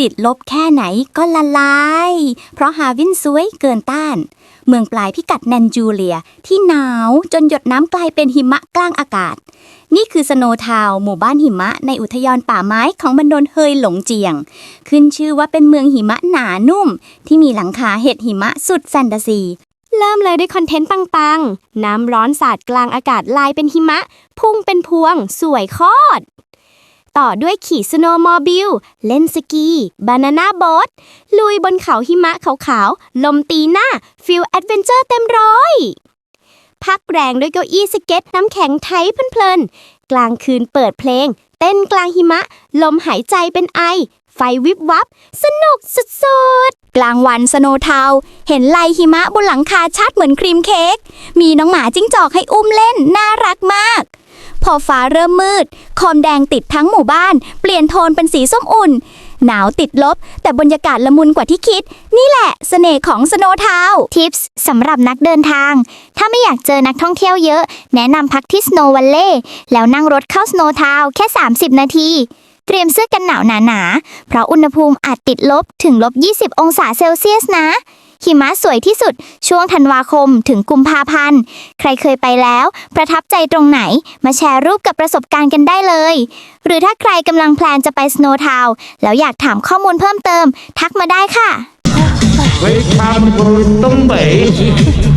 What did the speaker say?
ติดลบแค่ไหนก็ละลาย เพราะฮาวินซวยเกินต้าน เมืองปลายพิกัดแนนจูเลียที่หนาวจนหยดน้ำกลายเป็นหิมะกลางอากาศ นี่คือสโนว์ทาวน์หมู่บ้านหิมะในอุทยานป่าไม้ของบันดลเฮยหลงเจียง ขึ้นชื่อว่าเป็นเมืองหิมะหนานุ่ม ที่มีหลังคาเห็ดหิมะสุดแฟนตาซีเริ่มเลยด้วยคอนเทนต์ปังๆ น้ำร้อนสาดกลางอากาศลายเป็นหิมะ พุ่งเป็นพวง สวยคตร ต่อด้วยขี่สโนว์มอบิล เล่นสกี บานาน่าโบ๊ทลุยบนเขาหิมะขาวๆ ลมตีหน้า ฟิลแอดเวนเจอร์เต็มร้อย พักแรงด้วยเก้าอี้สเก็ตน้ำแข็งไทยเพลินๆ กลางคืนเปิดเพลง เต้นกลางหิมะ ลมหายใจเป็นไอ ไฟวิบวับ สนุกสุดๆ กลางวันสโนว์ทาวเห็นลายหิมะบนหลังคาชัดเหมือนครีมเค้ก มีน้องหมาจิ้งจอกให้อุ้มเล่น น่ารักมาก พอฟ้าเริ่มมืดโคมแดงติดทั้งหมู่บ้าน เปลี่ยนโทนเป็นสีส้มอุ่น หนาวติดลบ แต่บรรยากาศละมุนกว่าที่คิด นี่แหละเสน่ห์ของสโนว์ทาวน์ทิปส์สำหรับนักเดินทาง ถ้าไม่อยากเจอนักท่องเที่ยวเยอะ แนะนำพักที่ Snow Valley แล้วนั่งรถเข้า Snow Town แค่ 30 นาที เตรียมเสื้อกันหนาวหนาๆเพราะอุณหภูมิอาจติดลบถึงลบ 20 องศาเซลเซียสนะ หิมะสวยที่สุด ช่วงธันวาคมถึงกุมภาพันธ์ ใครเคยไปแล้ว ประทับใจตรงไหน มาแชร์รูปกับประสบการณ์กันได้เลย หรือถ้าใครกำลังแพลนจะไปสโนว์ทาวแล้วอยากถามข้อมูลเพิ่มเติม ทักมาได้ค่ะ Welcome to 东北。